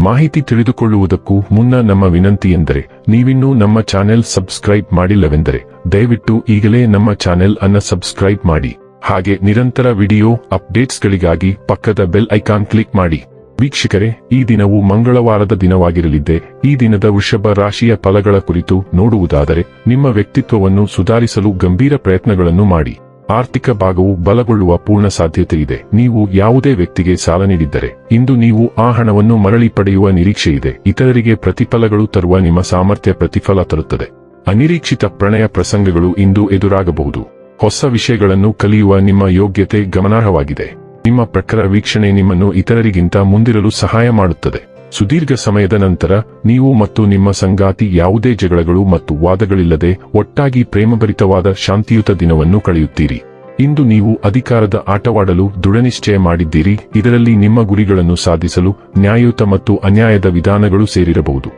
ಮಾಹಿತಿ ತಿಳಿದುಕೊಳ್ಳುವುದಕ್ಕೂ ಮುನ್ನ ನಮ್ಮ ವಿನಂತಿ ಎಂದರೆ, ನೀವಿನ್ನೂ ನಮ್ಮ ಚಾನೆಲ್ ಸಬ್ಸ್ಕ್ರೈಬ್ ಮಾಡಿಲ್ಲವೆಂದರೆ, ದಯವಿಟ್ಟು ಈಗಲೇ ನಮ್ಮ ಚಾನೆಲ್ ಅನ್ನ ಸಬ್ಸ್ಕ್ರೈಬ್ ಮಾಡಿ. ಹಾಗೆ ನಿರಂತರ ವಿಡಿಯೋ ಅಪ್ಡೇಟ್ಸ್ಗಳಿಗಾಗಿ ಪಕ್ಕದ ಬೆಲ್ ಐಕಾನ್ ಕ್ಲಿಕ್ ಮಾಡಿ. ವೀಕ್ಷಕರೇ, ಈ ದಿನವು ಮಂಗಳವಾರದ ದಿನವಾಗಿರಲಿದ್ದೆ, ಈ ದಿನದ ವೃಷಭ ರಾಶಿಯ ಫಲಗಳ ಕುರಿತು ನೋಡುವುದಾದರೆ, ನಿಮ್ಮ ವ್ಯಕ್ತಿತ್ವವನ್ನು ಸುಧಾರಿಸಲು ಗಂಭೀರ ಪ್ರಯತ್ನಗಳನ್ನು ಮಾಡಿ. ಆರ್ಥಿಕ ಭಾಗವು ಬಲಗೊಳ್ಳುವ ಪೂರ್ಣ ಸಾಧ್ಯತೆ ಇದೆ ನೀವು ಯಾವುದೇ ವ್ಯಕ್ತಿಗೆ ಸಾಲ ನೀಡಿದ್ದರೆ, ಇಂದು ನೀವು ಆ ಹಣವನ್ನು ಮರಳಿ ಪಡೆಯುವ ನಿರೀಕ್ಷೆ ಇದೆ ಇತರರಿಗೆ ಪ್ರತಿಫಲಗಳು ತರುವ ನಿಮ್ಮ ಸಾಮರ್ಥ್ಯ ಪ್ರತಿಫಲ ತರುತ್ತದೆ. ಅನಿರೀಕ್ಷಿತ ಪ್ರಣಯ ಪ್ರಸಂಗಗಳು ಇಂದು ಎದುರಾಗಬಹುದು. ಹೊಸ ವಿಷಯಗಳನ್ನು ಕಲಿಯುವ ನಿಮ್ಮ ಯೋಗ್ಯತೆ ಗಮನಾರ್ಹವಾಗಿದೆ. ನಿಮ್ಮ ಪ್ರಖರ ವೀಕ್ಷಣೆ ನಿಮ್ಮನ್ನು ಇತರರಿಗಿಂತ ಮುಂದಿರಲು ಸಹಾಯ ಮಾಡುತ್ತದೆ. ಸುದೀರ್ಘ ಸಮಯದ ನಂತರ, ನೀವು ಮತ್ತು ನಿಮ್ಮ ಸಂಗಾತಿ ಯಾವುದೇ ಜಗಳಗಳು ಮತ್ತು ವಾದಗಳಿಲ್ಲದೆ ಒಟ್ಟಾಗಿ ಪ್ರೇಮಭರಿತವಾದ ಶಾಂತಿಯುತ ದಿನವನ್ನು ಕಳೆಯುತ್ತೀರಿ. ಇಂದು ನೀವು ಅಧಿಕಾರದ ಆಟವಾಡಲು ದೃಢನಿಶ್ಚಯ ಮಾಡಿದ್ದೀರಿ, ಇದರಲ್ಲಿ ನಿಮ್ಮ ಗುರಿಗಳನ್ನು ಸಾಧಿಸಲು ನ್ಯಾಯಯುತ ಮತ್ತು ಅನ್ಯಾಯದ ವಿಧಾನಗಳು ಸೇರಿರಬಹುದು.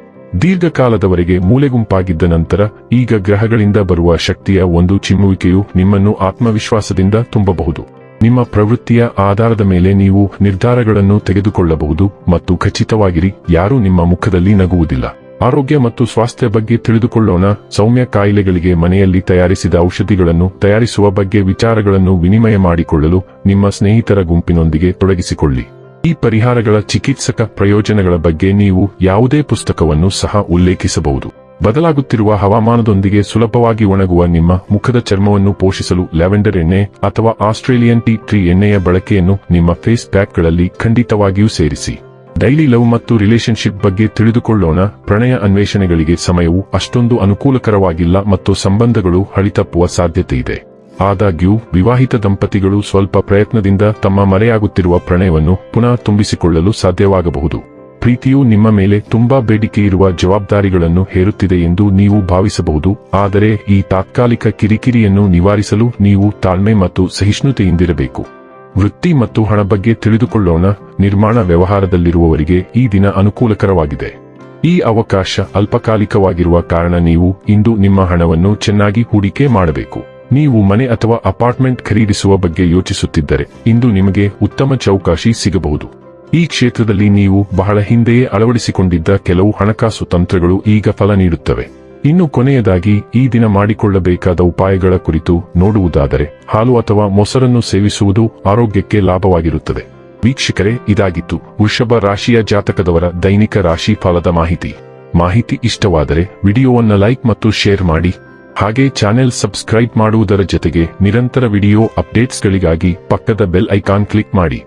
ದೀರ್ಘಕಾಲದವರೆಗೆ ಮೂಲೆಗುಂಪಾಗಿದ್ದ ನಂತರ, ಈಗ ಗ್ರಹಗಳಿಂದ ಬರುವ ಶಕ್ತಿಯ ಒಂದು ಚಿಮ್ಮುವಿಕೆಯು ನಿಮ್ಮನ್ನು ಆತ್ಮವಿಶ್ವಾಸದಿಂದ ತುಂಬಬಹುದು. ನಿಮ್ಮ ಪ್ರವೃತ್ತಿಯ ಆಧಾರದ ಮೇಲೆ ನೀವು ನಿರ್ಧಾರಗಳನ್ನು ತೆಗೆದುಕೊಳ್ಳಬಹುದು ಮತ್ತು ಖಚಿತವಾಗಿರಿ, ಯಾರೂ ನಿಮ್ಮ ಮುಖದಲ್ಲಿ ನಗುವುದಿಲ್ಲ. ಆರೋಗ್ಯ ಮತ್ತು ಸ್ವಾಸ್ಥ್ಯ ಬಗ್ಗೆ ತಿಳಿದುಕೊಳ್ಳೋಣ. ಸೌಮ್ಯ ಕಾಯಿಲೆಗಳಿಗೆ ಮನೆಯಲ್ಲಿ ತಯಾರಿಸಿದ ಔಷಧಿಗಳನ್ನು ತಯಾರಿಸುವ ಬಗ್ಗೆ ವಿಚಾರಗಳನ್ನು ವಿನಿಮಯ ಮಾಡಿಕೊಳ್ಳಲು ನಿಮ್ಮ ಸ್ನೇಹಿತರ ಗುಂಪಿನೊಂದಿಗೆ ತೊಡಗಿಸಿಕೊಳ್ಳಿ. ಈ ಪರಿಹಾರಗಳ ಚಿಕಿತ್ಸಕ ಪ್ರಯೋಜನಗಳ ಬಗ್ಗೆ ನೀವು ಯಾವುದೇ ಪುಸ್ತಕವನ್ನು ಸಹ ಉಲ್ಲೇಖಿಸಬಹುದು. ಬದಲಾಗುತ್ತಿರುವ ಹವಾಮಾನದೊಂದಿಗೆ ಸುಲಭವಾಗಿ ಒಣಗುವ ನಿಮ್ಮ ಮುಖದ ಚರ್ಮವನ್ನು ಪೋಷಿಸಲು ಲ್ಯಾವೆಂಡರ್ ಎಣ್ಣೆ ಅಥವಾ ಆಸ್ಟ್ರೇಲಿಯನ್ ಟೀ ಟ್ರೀ ಎಣ್ಣೆಯ ಬಳಕೆಯನ್ನು ನಿಮ್ಮ ಫೇಸ್ ಪ್ಯಾಕ್ಗಳಲ್ಲಿ ಖಂಡಿತವಾಗಿಯೂ ಸೇರಿಸಿ. ಡೈಲಿ ಲವ್ ಮತ್ತು ರಿಲೇಶನ್ಶಿಪ್ ಬಗ್ಗೆ ತಿಳಿದುಕೊಳ್ಳೋಣ. ಪ್ರಣಯ ಅನ್ವೇಷಣೆಗಳಿಗೆ ಸಮಯವು ಅಷ್ಟೊಂದು ಅನುಕೂಲಕರವಾಗಿಲ್ಲ ಮತ್ತು ಸಂಬಂಧಗಳು ಹಳಿತಪ್ಪುವ ಸಾಧ್ಯತೆ ಇದೆ. ಆದಾಗ್ಯೂ, ವಿವಾಹಿತ ದಂಪತಿಗಳು ಸ್ವಲ್ಪ ಪ್ರಯತ್ನದಿಂದ ತಮ್ಮ ಮರೆಯಾಗುತ್ತಿರುವ ಪ್ರಣಯವನ್ನು ಪುನಃ ತುಂಬಿಸಿಕೊಳ್ಳಲು ಸಾಧ್ಯವಾಗಬಹುದು. ಪ್ರೀತಿಯು ನಿಮ್ಮ ಮೇಲೆ ತುಂಬಾ ಬೇಡಿಕೆ ಇರುವ ಜವಾಬ್ದಾರಿಗಳನ್ನು ಹೇರುತ್ತಿದೆ ಎಂದು ನೀವು ಭಾವಿಸಬಹುದು, ಆದರೆ ಈ ತಾತ್ಕಾಲಿಕ ಕಿರಿಕಿರಿಯನ್ನು ನಿವಾರಿಸಲು ನೀವು ತಾಳ್ಮೆ ಮತ್ತು ಸಹಿಷ್ಣುತೆಯಿಂದಿರಬೇಕು. ವೃತ್ತಿ ಮತ್ತು ಹಣ ಬಗ್ಗೆ ತಿಳಿದುಕೊಳ್ಳೋಣ, ನಿರ್ಮಾಣ ವ್ಯವಹಾರದಲ್ಲಿರುವವರಿಗೆ ಈ ದಿನ ಅನುಕೂಲಕರವಾಗಿದೆ. ಈ ಅವಕಾಶ ಅಲ್ಪಕಾಲಿಕವಾಗಿರುವ ಕಾರಣ ನೀವು ಇಂದು ನಿಮ್ಮ ಹಣವನ್ನು ಚೆನ್ನಾಗಿ ಹೂಡಿಕೆ ಮಾಡಬೇಕು. ನೀವು ಮನೆ ಅಥವಾ ಅಪಾರ್ಟ್ಮೆಂಟ್ ಖರೀದಿಸುವ ಬಗ್ಗೆ ಯೋಚಿಸುತ್ತಿದ್ದರೆ, ಇಂದು ನಿಮಗೆ ಉತ್ತಮ ಚೌಕಾಶಿ ಸಿಗಬಹುದು. ಈ ಕ್ಷೇತ್ರದಲ್ಲಿ ನೀವು ಬಹಳ ಹಿಂದೆಯೇ ಅಳವಡಿಸಿಕೊಂಡಿದ್ದ ಕೆಲವು ಹಣಕಾಸು ತಂತ್ರಗಳು ಈಗ ಫಲ ನೀಡುತ್ತವೆ. ಇನ್ನು ಕೊನೆಯದಾಗಿ ಈ ದಿನ ಮಾಡಿಕೊಳ್ಳಬೇಕಾದ ಉಪಾಯಗಳ ಕುರಿತು ನೋಡುವುದಾದರೆ, ಹಾಲು ಅಥವಾ ಮೊಸರನ್ನು ಸೇವಿಸುವುದು ಆರೋಗ್ಯಕ್ಕೆ ಲಾಭವಾಗಿರುತ್ತದೆ. ವೀಕ್ಷಕರೇ, ಇದಾಗಿತ್ತು ವೃಷಭ ರಾಶಿಯ ಜಾತಕದವರ ದೈನಿಕ ರಾಶಿ ಫಲದ ಮಾಹಿತಿ. ಮಾಹಿತಿ ಇಷ್ಟವಾದರೆ ವಿಡಿಯೋವನ್ನು ಲೈಕ್ ಮತ್ತು ಶೇರ್ ಮಾಡಿ. ಹಾಗೆ ಚಾನೆಲ್ ಸಬ್ಸ್ಕ್ರೈಬ್ ಮಾಡುವುದರ ಜೊತೆಗೆ ನಿರಂತರ ವಿಡಿಯೋ ಅಪ್ಡೇಟ್ಸ್ಗಳಿಗಾಗಿ ಪಕ್ಕದ ಬೆಲ್ ಐಕಾನ್ ಕ್ಲಿಕ್ ಮಾಡಿ.